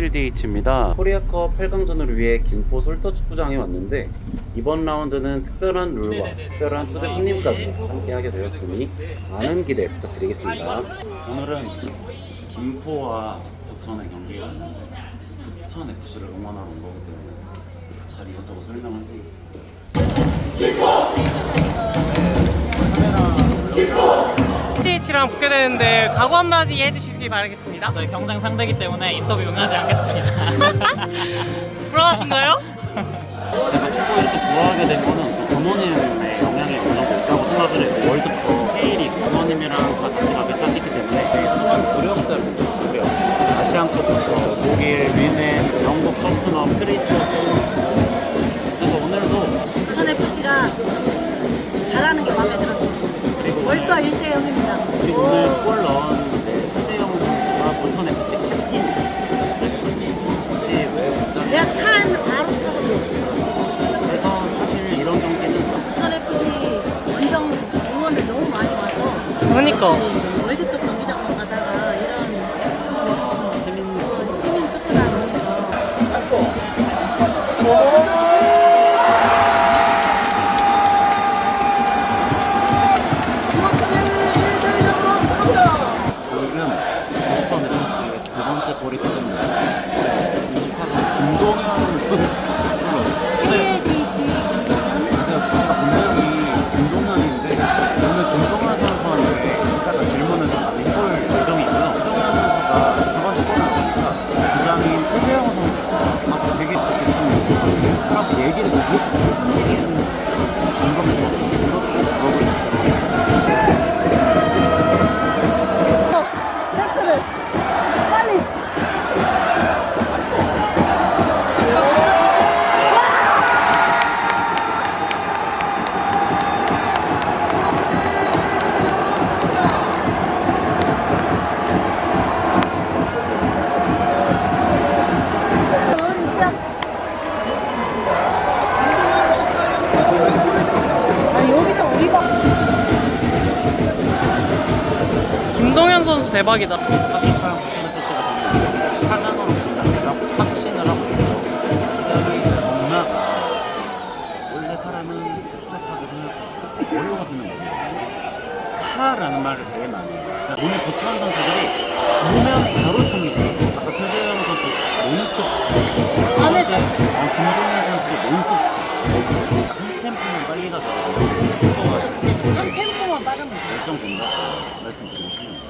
KLDH입니다. 코리아컵 8강전을 위해 김포 솔터 축구장에 왔는데 이번 라운드는 특별한 룰과 특별한 초대 손님까지 함께 하게 되었으니 많은 기대 부탁드리겠습니다. 오늘은 김포와 부천의 경기가 있는데 부천 FC를 응원하러 온 거기 때문에 잘 이것저것 설명을 해드리겠습니다 TH랑 붙게 되는데 각오 한마디 해주시기 바라겠습니다. 저희 경쟁 상대이기 때문에 인터뷰 응하지 않겠습니다. 불안하신가요? 제가 축구 이렇게 좋아하게 된 거는 좀 부모님의 영향이 어느 정도 있다고 생각을 해요. 월드컵, K리그 부모님이랑 다 같이 가기 시작했기 때문에 수많은 노력자를 그래요. 아시안컵부터 독일, 위넨, 영국, 토트넘, 크리스탈 팰리스 그래서 오늘도 부천 FC가 잘하는 게 마음에 들었어. 그리고 벌써 1대 0입니다. 그리고 오늘 골 넣은 이제 최재영 선수가 부천 FC 캡틴 씨 외부장 내가 차 안에 바로 차고 들어왔어. 그래서 사실 이런 경기는 부천 FC 원정 응원을 너무 많이 와서 그러니까. 게스트라고 얘기를 도대체 무슨 얘기 했는지 선수 대박이다. 사실상 부천 FC가 저는 4강으로 간다고 확신을 하고 있고 그다음에 이제 엄마가 원래 사람은 복잡하게 생각할수록 어려워지는 거예요. 차라는 말을 제일 많이 해요. 그러니까 오늘 부천 선수들이 오면 바로 찹니다 아까 최재형 선수 논스톱 스타일. 두 안에 번째 어, 김동현 선수도 논스톱 스타일. 한 템포만 빨리 가져가고 스코어가 한 템포만 빠르면 돼. 결정 된다 말씀드리고 싶네요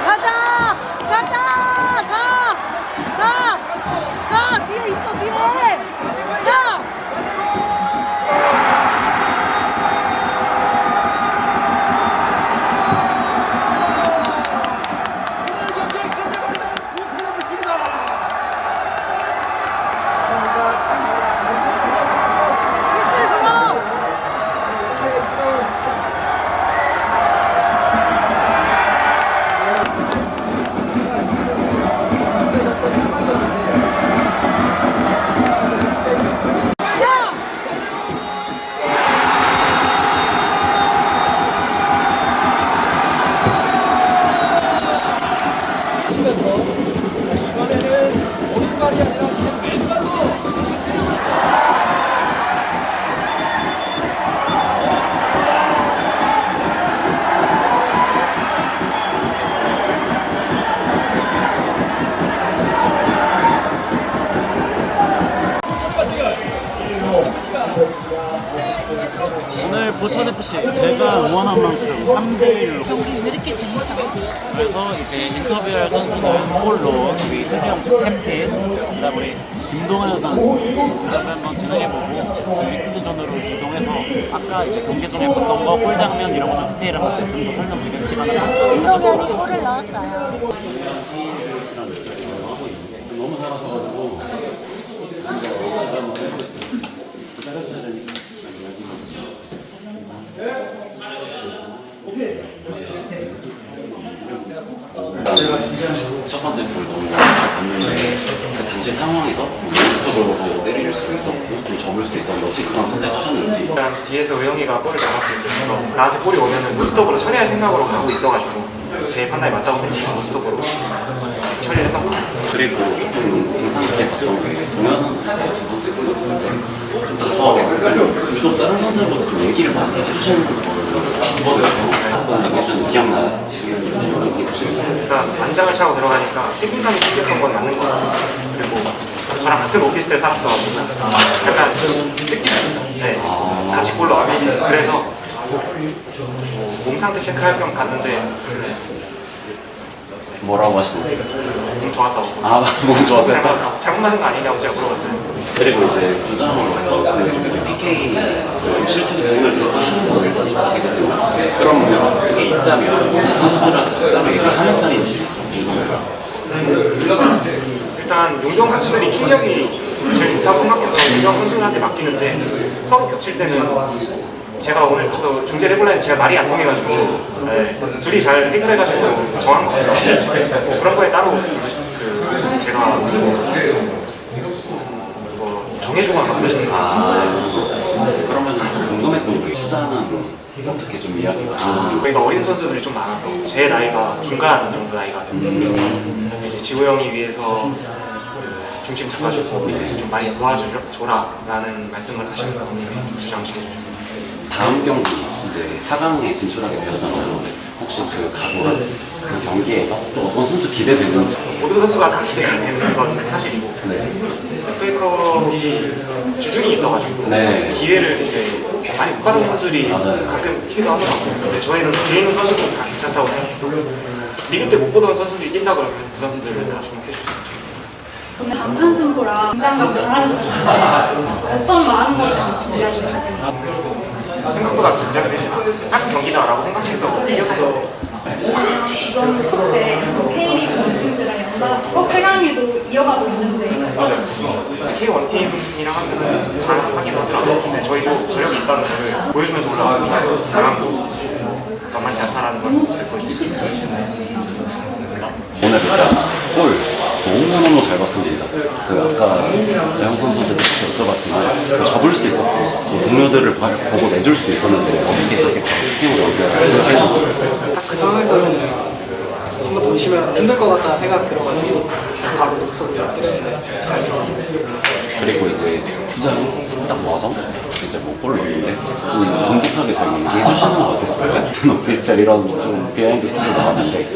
응원한 만큼 3대 1로 경기 왜 이렇게 재밌어? 그래서 이제 인터뷰할 선수는 홀로 우리 최재형 캡틴 그다음 우리 김동현 선수 그다음에 한번 진행해보고 좀 믹스드 존으로 이동해서 아까 이제 경기 전에 봤던 거 골 장면 이런 거 좀 디테일한 거좀더 설명드리는 시간을 김동현이 골을 넣었어요. 너무 잘하셔가지고 기다려주셔야 되니까 첫 번째 골 너무 잘 봤는데 그 당시 상황에서 몬스터로 때릴 수도 있었고 좀 접을 수도 있었는데 어떻게 그런 선택하셨는지. 일단 뒤에서 의영이가 볼을 잡았을 때 어, 나한테 볼이 오면은 논스톱으로 처리할 생각으로 가고 있어가지고 제 판단이 맞다고 생각해서 논스톱으로 처리했던 것 같습니다. 그리고 조금 인상 깊게 봤던 게 동현 선수가 두 번째 골 넣었을 때좀 가서 유독 다른 선수들보다 좀 얘기를 많이 해주시는 걸 어떤 얘기 해주는 기억나시는 일좀 얘기해 주시면 일단 안장을 차고 들어가니까 책임감이 생겼던 건 맞는 것 같아요. 그리고 저랑 같은 오피스텔 살았어가지고 약간 뜻깊습니다. 네, 같이 골로 와요. 그래서 뭐, 몸 상태 체크할 겸 갔는데 네, 뭐라고 하시나요? 몸 좋았다고. 아, 너무 좋았어요. 잘못, 잘못 맞은 거 아니냐고 제가 물어봤어요. 그리고 이제 주장으로서 그 PK 그 실축이 등을 했었는게 되지만 그런 그게 있다면 선수들한테 따로 얘기를 하는 편인지 좀 궁금해요. 일단 용병 선수들이 킹력이 제일 좋다고 생각해서 용병 선수들한테 맡기는데 서로 겹칠 때는 제가 오늘 가서 중재를 해보려는데 제가 말이 안 통해가지고 네, 둘이 잘 해결해가지고 정한 것 같아요. 뭐 그런 거에 따로 그 제가 뭐, 뭐 정해주거나 그러지 않아요. 아, 그러면 좀 궁금했던 게 주장은 어떻게 좀 이야기가 나오는 저희가 어린 선수들이 좀 많아서 제 나이가 중간 정도 나이가 그래서 이제 지호 형이 위해서 그 중심 잡아주고 밑에서 좀 많이 도와줘라라는 말씀을 하시면서 주장시켜 주셨어요. 다음 경기 이제 4강에 진출하게 되었잖아요. 혹시 그 각오랑 그 경기에서 또 어떤 선수 기대되는지 모든 선수가 다 기대가 되는 건 사실이고 네. 페이커이 주중이 있어가지고 네. 기회를 이제 많이 못 받은 선수들이 맞아요. 가끔 튀기도 하더라고요. 근데 저희는 뒤에 있는 선수들은 다 괜찮다고 생각해서 리그 때 못 보던 선수들이 뛴다 그러면 그 선수들을 다 주목해. 오늘 단판 승부라 긴장을 잘하셨어요. 어떤 마음가짐 준비하시고 가세요? 생각보다 긴장이 되지 딱 경기다라고 생각해서 뛰어나요. 이번 컵때 K리그 팀들이랑 연달아서 8강에도 이어가고 있는데 K1 팀이랑 하면 잘 하긴 하더라고요. 근데 저희도 저력이 있다는 걸 보여주면서 올라왔으니까 4강도 만만치 않다라는 걸잘 보여주겠습니다. 오늘 골 너무너무 잘 봤습니다. 그 아까 양 선수들도 여쭤봤지만 그 접을 수도 있었고 뭐 동료들을 봐- 보고 내줄 수도 있었는데 어떻게 그렇게 바로 슈팅으로 연결했는지 딱그 상황에서는 한번 더 치면 힘들 것 같다는 생각 들어가지고 바로 녹석을 때렸는데 잘 들어갔어요. 그리고 이제 주장이 딱 와서 이제 뭐 골을 넣는데 좀 동급하게 저희 얘기해 주시는 거 어땠어요? 좀 비슷한 이런 좀 비하인드 스토리 나왔는데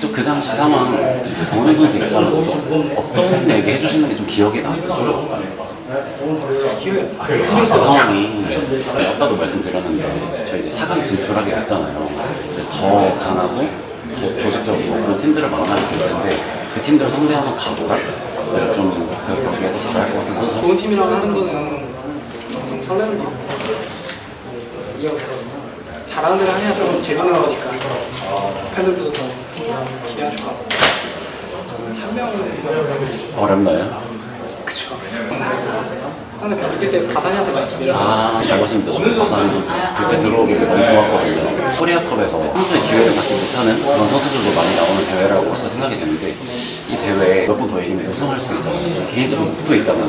또 그 당시 상황 이제 동현 선수 입장에서도 어떤 얘기 해주시는 게 좀 기억에 나요? 그 상황이 아까도 말씀드렸는데 저희 이제 4강 진출하게 됐잖아요. 더 강하고 더 조직적이고 그런 팀들을 만나게 될 텐데 그 팀들을 상대하는 각오가 좀 그 경기에서 것 선수 좋은 팀이랑 하는 거는 항상 설레는 거 이어 잘하는 데를 하냐 좀 재밌는 거니까 팬들도 더 기대할 것 같고 한 명은 어렵나요? 그쵸 항상 경기 때 바산이한테 많이 기대를 하고 아, 잘 봤습니다. 저는 바산 선수 교체 들어오기를 너무 좋았거든요. 코리아컵에서 평소에 기회를 갖지 못하는 그런 선수들도 많이 나오는 대회라고 생각이 되는데 이 대회에 몇 번 더 이기면 우승할 수 있잖아요. 좀 개인적인 목표 있다면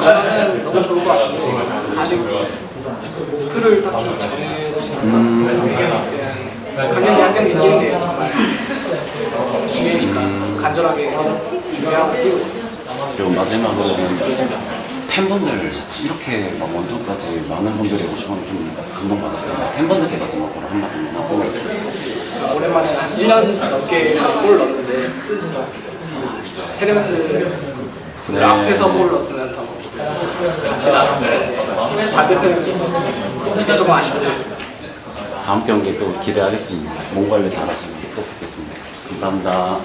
시간은 너무 좋을 것 같은데 아직 목표를 딱히 정해놓지 않고 그냥 한 경기 뛰는 게 정말 기회니까 간절하게 준비하고 뛰고. 그리고 마지막으로는 팬분들 이렇게 막 원투까지 많은 분들이 오시면 좀 감동받았어요. 팬분들께 마지막으로 한마디 하고 있습니다. 오랜만에 한 1년 넘게 골을 넣었는데 헤르메스 네. 앞에서 골을 넣었으면 더 같이 나갔을 텐데 반대편에 이게 조금 아쉽네요. 다음 경기 또 기대하겠습니다. 몸 관리 잘하시면 또 뵙겠습니다. 감사합니다.